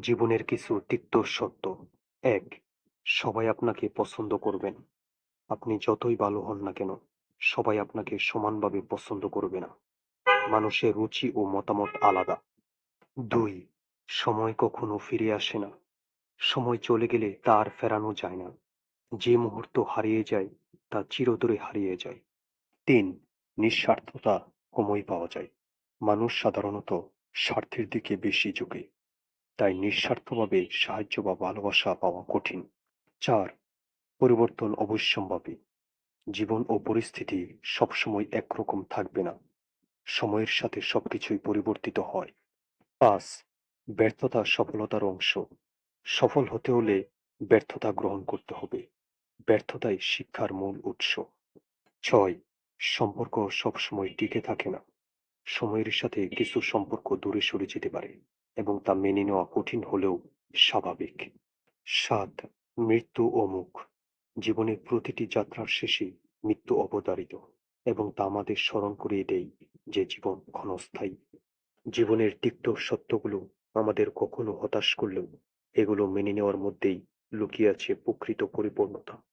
জীবনের কিছু তিক্ত সত্য। এক, সবাই আপনাকে পছন্দ করবেন আপনি যতই ভালো হন না কেন, সবাই আপনাকে সমানভাবে পছন্দ করবে না। মানুষের রুচি ও মতামত আলাদা। দুই, সময় কখনো ফিরে আসে না। সময় চলে গেলে তা আর ফেরানো যায় না। যে মুহূর্ত হারিয়ে যায়, তা চিরতরে হারিয়ে যায়। তিন, নিঃস্বার্থতা সময় পাওয়া যায়। মানুষ সাধারণত স্বার্থের দিকে বেশি ঝুঁকে। তাই নিঃস্বার্থভাবে সাহায্য বা ভালোবাসা পাওয়া কঠিন। চার, পরিবর্তন অবশ্যম্ভাবী। জীবন ও পরিস্থিতি সবসময় একরকম থাকবে না। সময়ের সাথে সবকিছুই পরিবর্তিত হয়। পাঁচ, ব্যর্থতা সফলতার অংশ। সফল হতে হলে ব্যর্থতা গ্রহণ করতে হবে। ব্যর্থতাই শিক্ষার মূল উৎস। ছয়, সম্পর্ক সবসময় টিকে থাকে না। সময়ের সাথে কিছু সম্পর্ক দূরে সরে যেতে পারে। এবং তা মেনে নেওয়া কঠিন হলেও স্বাভাবিক। সাত, মৃত্যু ও মুখ। জীবনের প্রতিটি যাত্রার শেষে মৃত্যু অবধারিত এবং তা আমাদের স্মরণ করিয়ে দেয় যে জীবন ক্ষণস্থায়ী। জীবনের তিক্ত সত্যগুলো আমাদের কখনো হতাশ করলেও এগুলো মেনে নেওয়ার মধ্যেই লুকিয়ে আছে প্রকৃত পরিপূর্ণতা।